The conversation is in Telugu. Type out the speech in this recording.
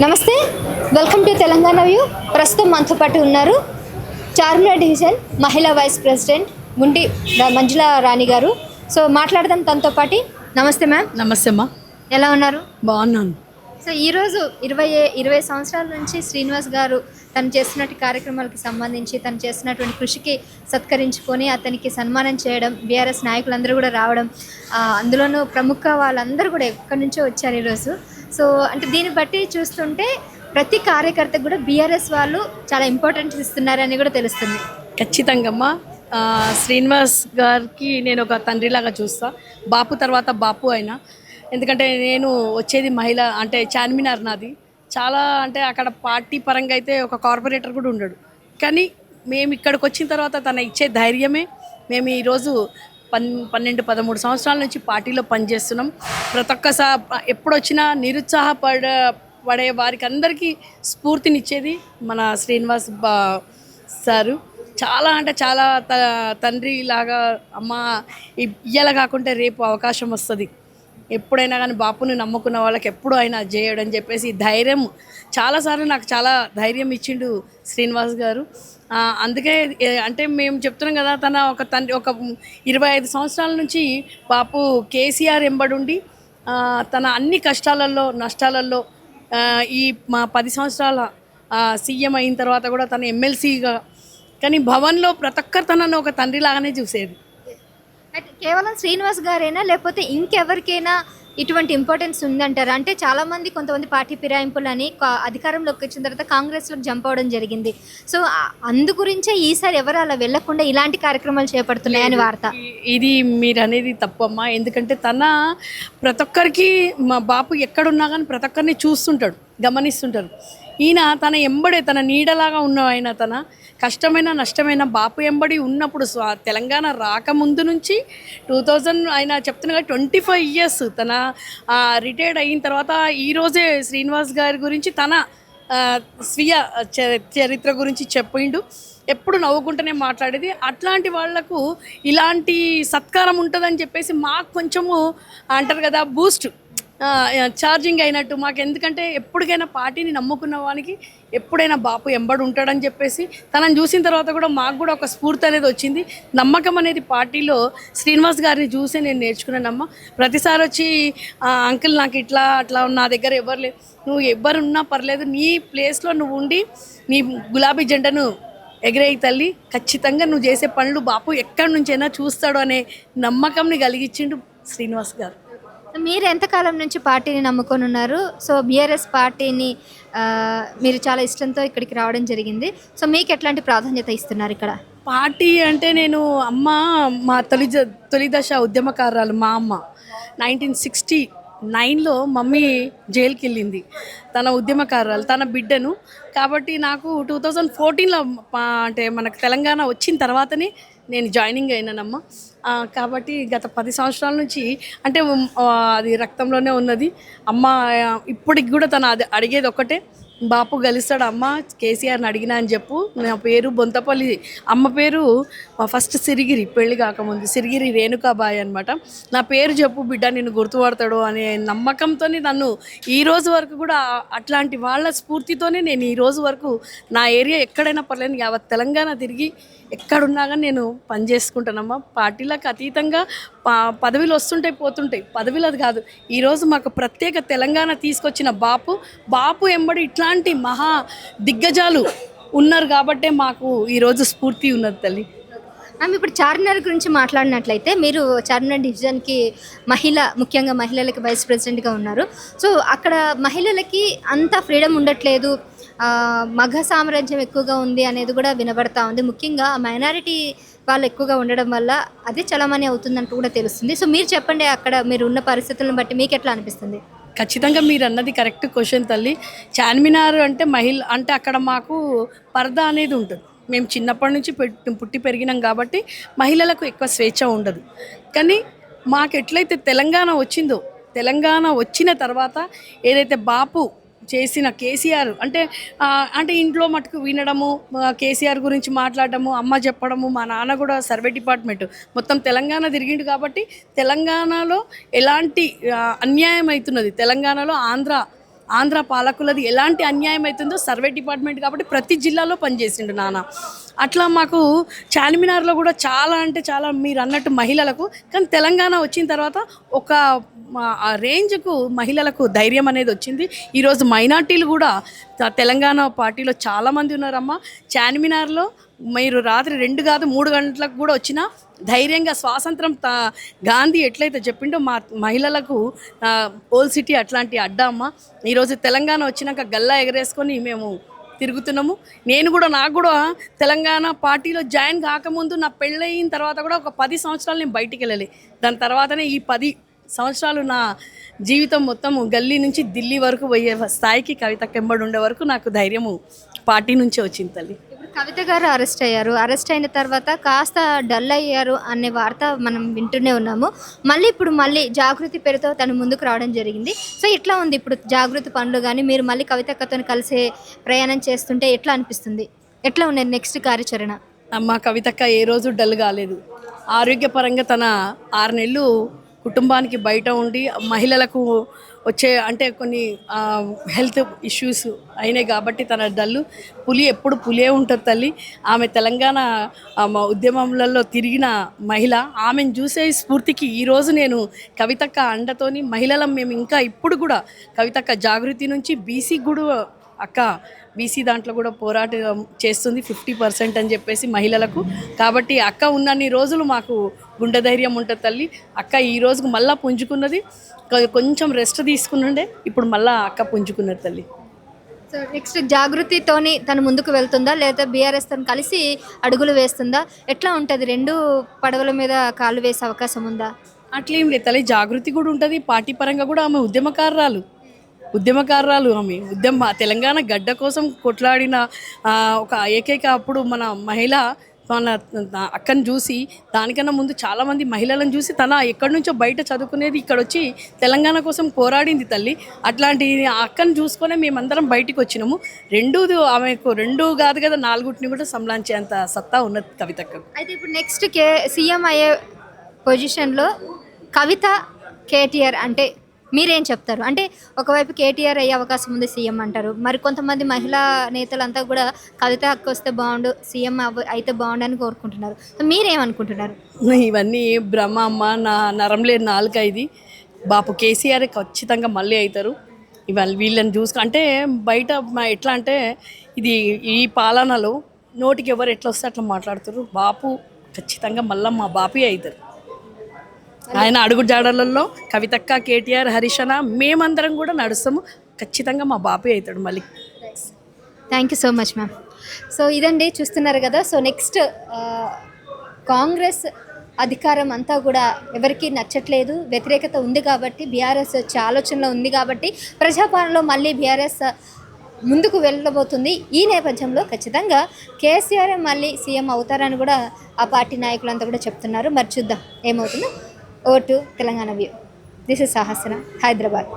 నమస్తే వెల్కమ్ టు తెలంగాణ వ్యూ ప్రస్తుతం మనతో పాటు ఉన్నారు చార్మినార్ డివిజన్ మహిళా వైస్ ప్రెసిడెంట్ రా- మంజుల రాణి గారు. సో మాట్లాడదాం తనతో పాటు. నమస్తే మ్యామ్ నమస్తే అమ్మా. ఎలా ఉన్నారు? బాగున్నాను. సో ఈరోజు ఇరవై ఇరవై సంవత్సరాల నుంచి శ్రీనివాస్ గారు తను చేసినట్టు కార్యక్రమాలకు సంబంధించి తను చేస్తున్నటువంటి కృషికి సత్కరించుకొని అతనికి సన్మానం చేయడం బీఆర్ఎస్ నాయకులందరూ కూడా రావడం అందులోనూ ప్రముఖ వాళ్ళందరూ కూడా ఎక్కడి నుంచో వచ్చారు ఈరోజు. సో అంటే దీన్ని బట్టి చూస్తుంటే ప్రతి కార్యకర్తకు కూడా బీఆర్ఎస్ వాళ్ళు చాలా ఇంపార్టెన్స్ ఇస్తున్నారని కూడా తెలుస్తుంది. ఖచ్చితంగా శ్రీనివాస్ గారికి నేను ఒక తండ్రిలాగా చూస్తా. బాపు తర్వాత బాపు అయినా. ఎందుకంటే నేను వచ్చేది మహిళ అంటే చార్మినార్ నాది. చాలా అంటే అక్కడ పార్టీ పరంగా అయితే ఒక కార్పొరేటర్ కూడా ఉండడు. కానీ మేము ఇక్కడికి వచ్చిన తర్వాత తన ఇచ్చే ధైర్యమే మేము ఈరోజు పన్ పన్నెండు పదమూడు సంవత్సరాల నుంచి పార్టీలో పనిచేస్తున్నాం. ప్రతి ఒక్కసా ఎప్పుడొచ్చినా నిరుత్సాహపడ పడే వారికి అందరికీ స్ఫూర్తినిచ్చేది మన శ్రీనివాస్ బా సారు. చాలా అంటే చాలా త తండ్రి లాగా అమ్మ ఇయ్యాల కాకుంటే రేపు అవకాశం వస్తుంది. ఎప్పుడైనా కానీ బాపుని నమ్ముకున్న వాళ్ళకి ఎప్పుడు అయినా చేయడని అని చెప్పేసి ధైర్యం. చాలాసార్లు నాకు చాలా ధైర్యం ఇచ్చిండు శ్రీనివాస్ గారు. అందుకే అంటే మేము చెప్తున్నాం కదా తన ఒక తండ్రి ఒక ఇరవై ఐదు సంవత్సరాల నుంచి బాపు కేసీఆర్ ఎంబడుండి తన అన్ని కష్టాలలో నష్టాలలో ఈ మా పది సంవత్సరాల సీఎం అయిన తర్వాత కూడా తను ఎమ్మెల్సీగా కానీ భవన్లో ప్రతి ఒక్కరు తనను ఒక తండ్రి లాగానే చూసేది. అయితే కేవలం శ్రీనివాస్ గారైనా? లేకపోతే ఇంకెవరికైనా ఇటువంటి ఇంపార్టెన్స్ ఉందంటారా? అంటే చాలా మంది కొంతమంది పార్టీ ఫిరాయింపులని అధికారంలోకి వచ్చిన తర్వాత కాంగ్రెస్లోకి జంప్ అవడం జరిగింది. సో అందు గురించే ఈసారి ఎవరు అలా వెళ్ళకుండా ఇలాంటి కార్యక్రమాలు చేపడుతున్నాయని వార్త. ఇది మీరు అనేది తప్పమ్మా. ఎందుకంటే తన ప్రతి ఒక్కరికి మా బాపు ఎక్కడున్నా కానీ ప్రతి ఒక్కరిని చూస్తుంటాడు గమనిస్తుంటారు ఈయన తన ఎంబడే తన నీడలాగా ఉన్న ఆయన తన కష్టమైన నష్టమైన బాపు ఎంబడి ఉన్నప్పుడు స్వా తెలంగాణ రాకముందు నుంచి టూ థౌజండ్ ఆయన చెప్తున్నగా ట్వంటీ ఫైవ్ ఇయర్స్ తన రిటైర్డ్ అయిన తర్వాత ఈరోజే శ్రీనివాస్ గారి గురించి తన స్వీయ చ- చరిత్ర గురించి చెప్పిండు. ఎప్పుడు నవ్వుకుంటూనే మాట్లాడేది. అట్లాంటి వాళ్ళకు ఇలాంటి సత్కారం ఉంటుందని చెప్పేసి మాకు కొంచెము అంటారు కదా బూస్ట్. ఛార్జింగ్ అయినట్టు. మాకు ఎందుకంటే ఎప్పటికైనా పార్టీని నమ్ముకున్న వానికి ఎప్పుడైనా బాపు ఎంబడి ఉంటాడని చెప్పేసి తనని చూసిన తర్వాత కూడా మాకు కూడా ఒక స్ఫూర్తి అనేది వచ్చింది. నమ్మకం అనేది పార్టీలో శ్రీనివాస్ గారిని చూసే నేను నేర్చుకున్నానమ్మా. ప్రతిసారి వచ్చి "ఆ, అంకుల్ నాకు ఇట్లా అట్లా నా దగ్గర ఎవరు లేదు నువ్వు ఎవరున్నా పర్లేదు నీ ప్లేస్లో నువ్వు ఉండి నీ గులాబీ జెండను ఎగిరేయి తల్లి. ఖచ్చితంగా నువ్వు చేసే పనులు బాపు ఎక్కడి నుంచైనా చూస్తాడు అనే నమ్మకంని కలిగించిండు శ్రీనివాస్ గారు. మీరు ఎంతకాలం నుంచి పార్టీని నమ్ముకొని ఉన్నారు? సో బీఆర్ఎస్ పార్టీని మీరు చాలా ఇష్టంతో ఇక్కడికి రావడం జరిగింది. సో మీకు ఎట్లాంటి ప్రాధాన్యత ఇస్తున్నారు ఇక్కడ? పార్టీ అంటే నేను అమ్మ మా తొలి తొలి దశ ఉద్యమకారాలు మా అమ్మ. నైన్టీన్ సిక్స్టీ నైన్లో మమ్మీ జైలుకి వెళ్ళింది తన ఉద్యమకారాలు తన బిడ్డను. కాబట్టి నాకు టూ థౌజండ్ ఫోర్టీన్లో అంటే మనకు తెలంగాణ వచ్చిన తర్వాతనే నేను జాయినింగ్ అయినానమ్మ. కాబట్టి గత పది సంవత్సరాల నుంచి అంటే అది రక్తంలోనే ఉన్నది. అమ్మ ఇప్పటికి కూడా తను అది అడిగేది ఒకటే బాపు గెలుస్తాడు అమ్మ కేసీఆర్ని అడిగినా అని చెప్పు. నా పేరు బొంతపల్లి. అమ్మ పేరు మా ఫస్ట్ సిరిగిరి పెళ్ళి కాకముందు సిరిగిరి రేణుకాబాయి అనమాట నా పేరు చెప్పు బిడ్డ నిన్ను గుర్తుపడతాడు అనే నమ్మకంతో నన్ను ఈ రోజు వరకు కూడా అట్లాంటి వాళ్ళ స్ఫూర్తితోనే నేను ఈ రోజు వరకు నా ఏరియా ఎక్కడైనా పర్లేదు యావత్ తెలంగాణ తిరిగి ఎక్కడున్నా కానీ నేను పనిచేసుకుంటానమ్మా పార్టీలకు అతీతంగా పా పదవిలు వస్తుంటాయి పోతుంటాయి. పదవిలు అది కాదు ఈరోజు మాకు ప్రత్యేక తెలంగాణ తీసుకొచ్చిన బాపు. బాపు ఎంబడి ఇట్లాంటి మహా దిగ్గజాలు ఉన్నారు కాబట్టే మాకు ఈరోజు స్ఫూర్తి ఉన్నది తల్లి. మ్యామ్ ఇప్పుడు చార్మినార్ గురించి మాట్లాడినట్లయితే మీరు చార్మినార్ డివిజన్కి మహిళ ముఖ్యంగా మహిళలకి వైస్ ప్రెసిడెంట్గా ఉన్నారు. సో అక్కడ మహిళలకి అంత ఫ్రీడమ్ ఉండట్లేదు. మగ సామ్రాజ్యం ఎక్కువగా ఉంది అనేది కూడా వినబడతా ఉంది. ముఖ్యంగా మైనారిటీ వాళ్ళు ఎక్కువగా ఉండడం వల్ల అదే చలమణి అవుతుందంటూ కూడా తెలుస్తుంది. సో మీరు చెప్పండి అక్కడ మీరు ఉన్న పరిస్థితులను బట్టి మీకు ఎట్లా అనిపిస్తుంది? ఖచ్చితంగా మీరు అన్నది కరెక్ట్ క్వశ్చన్ తల్లి. చార్మినార్ అంటే మహిళ అంటే అక్కడ మాకు పరదా అనేది ఉంటుంది. మేము చిన్నప్పటి నుంచి పుట్టి పెరిగినాం కాబట్టి మహిళలకు ఎక్కువ స్వేచ్ఛ ఉండదు. కానీ మాకు ఎట్లయితే తెలంగాణ వచ్చిందో తెలంగాణ వచ్చిన తర్వాత ఏదైతే బాపు చేసిన కేసీఆర్. అంటే అంటే ఇంట్లో మటుకు వినడము కేసీఆర్ గురించి మాట్లాడడము అమ్మ చెప్పడము మా నాన్న కూడా సర్వే డిపార్ట్మెంట్. మొత్తం తెలంగాణ తిరిగిండు కాబట్టి తెలంగాణలో ఎలాంటి అన్యాయం అవుతున్నది తెలంగాణలో ఆంధ్ర ఆంధ్ర పాలకులది ఎలాంటి అన్యాయం అవుతుందో సర్వే డిపార్ట్మెంట్ కాబట్టి ప్రతి జిల్లాలో పనిచేసిండు నాన్న. అట్లా మాకు చార్మినార్లో కూడా చాలా అంటే చాలా మీరు అన్నట్టు మహిళలకు కానీ తెలంగాణ వచ్చిన తర్వాత ఒక ఆ రేంజ్కు మహిళలకు ధైర్యం అనేది వచ్చింది. ఈరోజు మైనార్టీలు కూడా తెలంగాణ పార్టీలో చాలామంది ఉన్నారమ్మా. చార్మినార్లో మీరు రాత్రి రెండు కాదు మూడు గంటలకు కూడా వచ్చినా ధైర్యంగా స్వాతంత్రం తా గాంధీ ఎట్లయితే చెప్పిండో మా మహిళలకు ఓల్ సిటీ అట్లాంటి అడ్డా అమ్మ. ఈరోజు తెలంగాణ వచ్చినాక గల్లా ఎగరేసుకొని మేము తిరుగుతున్నాము. నేను కూడా నాకు కూడా తెలంగాణ పార్టీలో జాయిన్ కాకముందు నా పెళ్ళయిన తర్వాత కూడా ఒక పది సంవత్సరాలు నేను బయటికి వెళ్ళాలి. దాని తర్వాతనే ఈ పది సంవత్సరాలు నా జీవితం మొత్తం గల్లీ నుంచి ఢిల్లీ వరకు పోయే స్థాయికి కవిత కెంబడి ఉండే వరకు నాకు ధైర్యము పార్టీ నుంచే వచ్చింది తల్లి. కవిత గారు అరెస్ట్ అయ్యారు. అరెస్ట్ అయిన తర్వాత కాస్త డల్ అయ్యారు అనే వార్త మనం వింటూనే ఉన్నాము. మళ్ళీ ఇప్పుడు మళ్ళీ జాగృతి పేరుతో తను ముందుకు రావడం జరిగింది. సో ఎట్లా ఉంది ఇప్పుడు జాగృతి పనులు కానీ మీరు మళ్ళీ కవితక్కతో కలిసే ప్రయాణం చేస్తుంటే ఎట్లా అనిపిస్తుంది? ఎట్లా ఉన్నది నెక్స్ట్ కార్యాచరణ? మా కవితక్క ఏ రోజు డల్ కాలేదు. ఆరోగ్యపరంగా తన ఆరు నెలలు కుటుంబానికి బయట ఉండి మహిళలకు వచ్చే అంటే కొన్ని హెల్త్ ఇష్యూస్ అయినాయి కాబట్టి తన డల్లు పులి ఎప్పుడు పులే ఉంటుంది తల్లి. ఆమె తెలంగాణ ఆ, ఉద్యమంలలో తిరిగిన మహిళ. ఆమెను చూసే స్ఫూర్తికి ఈరోజు నేను కవితక్క అండతోని మహిళలం మేము ఇంకా ఇప్పుడు కూడా కవితక్క జాగృతి నుంచి బీసీ కూడా అక్క బీసీ దాంట్లో కూడా పోరాటం చేస్తుంది ఫిఫ్టీ పర్సెంట్ అని చెప్పేసి మహిళలకు. కాబట్టి అక్క ఉన్నన్ని రోజులు మాకు గుండె ధైర్యం ఉంటుంది తల్లి. అక్క ఈ రోజుకు మళ్ళా పుంజుకున్నది. కొంచెం రెస్ట్ తీసుకున్నండే ఇప్పుడు మళ్ళా అక్క పుంజుకున్నది తల్లి. సో నెక్స్ట్ జాగృతితోని తను ముందుకు వెళ్తుందా? లేదా బీఆర్ఎస్ తను కలిసి అడుగులు వేస్తుందా? ఎట్లా ఉంటుంది? రెండు పడవల మీద కాళ్ళు వేసే అవకాశం ఉందా? అట్లేం లేదు తల్లి. జాగృతి కూడా ఉంటుంది. పార్టీ పరంగా కూడా ఆమె ఉద్యమకారురాలు. ఉద్యమకారురాలు ఆమె. ఉద్యమ తెలంగాణ గడ్డ కోసం కొట్లాడిన ఒక ఏకైక అప్పుడు మన మహిళ మన అక్కను చూసి దానికన్నా ముందు చాలామంది మహిళలను చూసి తన ఎక్కడి నుంచో బయట చదువుకునేది ఇక్కడ వచ్చి తెలంగాణ కోసం పోరాడింది తల్లి. అట్లాంటి అక్కను చూసుకొనే మేమందరం బయటికి వచ్చినాము. రెండు ఆమెకు రెండు కాదు కదా నాలుగుటిని కూడా సంలాంచేంత సత్తా ఉన్నది కవితకు. అయితే ఇప్పుడు నెక్స్ట్ కే సీఎం అయ్యే పొజిషన్లో కవిత కేటీఆర్ అంటే మీరేం చెప్తారు? అంటే ఒకవైపు కేటీఆర్ అయ్యే అవకాశం ఉంది సీఎం అంటారు. మరి కొంతమంది మహిళా నేతలంతా కూడా కవిత హక్కు వస్తే బాగుండు సీఎం అవ్వ అయితే బాగుండు అని కోరుకుంటున్నారు. సో మీరేమనుకుంటున్నారు? ఇవన్నీ బ్రహ్మ అమ్మ నా నరం లేని నాలుక ఇది బాపు కేసీఆర్ ఖచ్చితంగా మళ్ళీ అవుతారు ఇవాళ వీళ్ళని చూసుకు అంటే బయట ఎట్లా అంటే ఇది ఈ పాలనలో నోటికి ఎవరు ఎట్లా వస్తే అట్లా మాట్లాడుతారు. బాపు ఖచ్చితంగా మళ్ళీ మా బాపే అవుతారు ఆయన అడుగు జాడలలో కవితక్క కేటీఆర్ హరీషణ మేమందరం కూడా నడుస్తాము. ఖచ్చితంగా మా బాపే అవుతాడు మళ్ళీ. Thank you so much ma'am so ఇదండి చూస్తున్నారు కదా. సో నెక్స్ట్ uh, కాంగ్రెస్ అధికారం అంతా కూడా ఎవరికి నచ్చట్లేదు. వ్యతిరేకత ఉంది కాబట్టి బీఆర్ఎస్ వచ్చే ఆలోచనలో ఉంది కాబట్టి ప్రజాపాలనలో మళ్ళీ బీఆర్ఎస్ ముందుకు వెళ్ళబోతుంది. ఈ నేపథ్యంలో ఖచ్చితంగా కేసీఆర్ మళ్ళీ సీఎం అవుతారని కూడా ఆ పార్టీ నాయకులంతా కూడా చెప్తున్నారు. మరి చూద్దాం ఏమవుతుందో. Vote Telangana view. This is Sahasra Hyderabad.